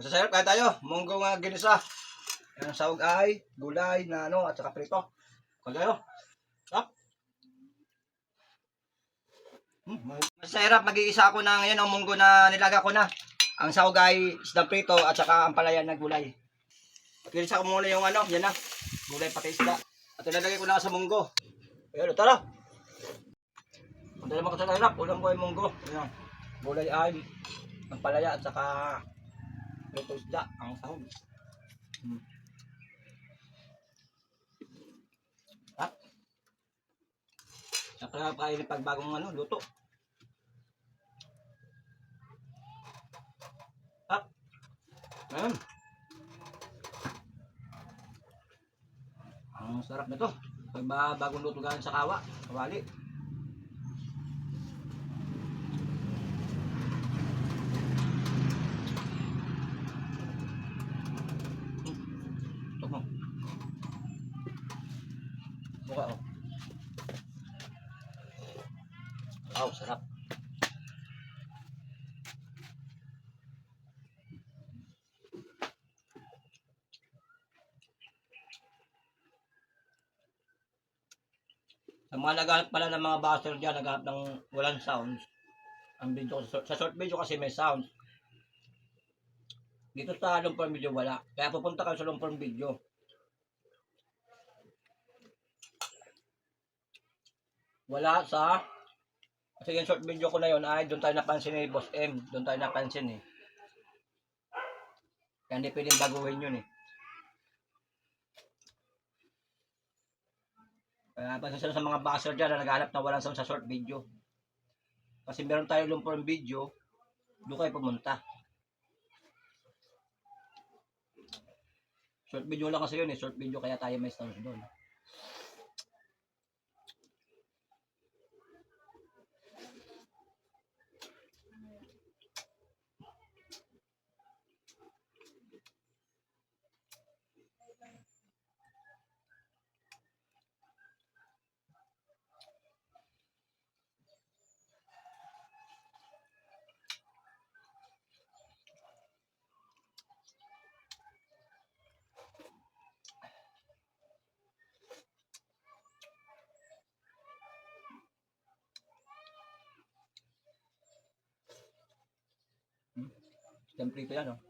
Masasarap kaya tayo. Munggo nga ginisa. Yan ang sahog ay gulay na ano at saka prito. Kaya tayo. Sarap. Hmm, masarap. Mag-iisa ako na ngayon ang munggo na nilaga ko na. Ang sahog ay isda prito at saka ang palayan na gulay. At ginisa ko muna yung ano, yan na. Gulay pati isda. At ilalagay ko na sa munggo. Ayun, tara. Ang dalawa ko sa hirap. Ulam ko ay munggo. Ayan. Gulay ay ang palaya at saka luto isda ang sahog. Hmm. At saka kainin pag bagong ano, luto. At ayun. Ang sarap nito. Pag ba bagong luto galing sa kawa, kawali. Mukha oh. Wow, sarap. Sa mga naghanap pala ng mga buzzer dyan, naghanap ng walang sounds. Ang video, sa short video kasi may sounds. Dito sa long form video wala. Kaya pupunta kayo sa long form video. Wala sa kasi yung short video ko na yun ay doon tayo napansin ni Boss M. Doon tayo napansin eh. Kaya hindi pwedeng baguhin yun eh. Kaya pasensya sa mga buzzer dyan na naghanap na walang sound sa short video. Kasi meron tayo long form video, doon kayo pumunta. Short video lang kasi yun eh, short video kaya tayo may sounds doon. Siyempre ito yan oh.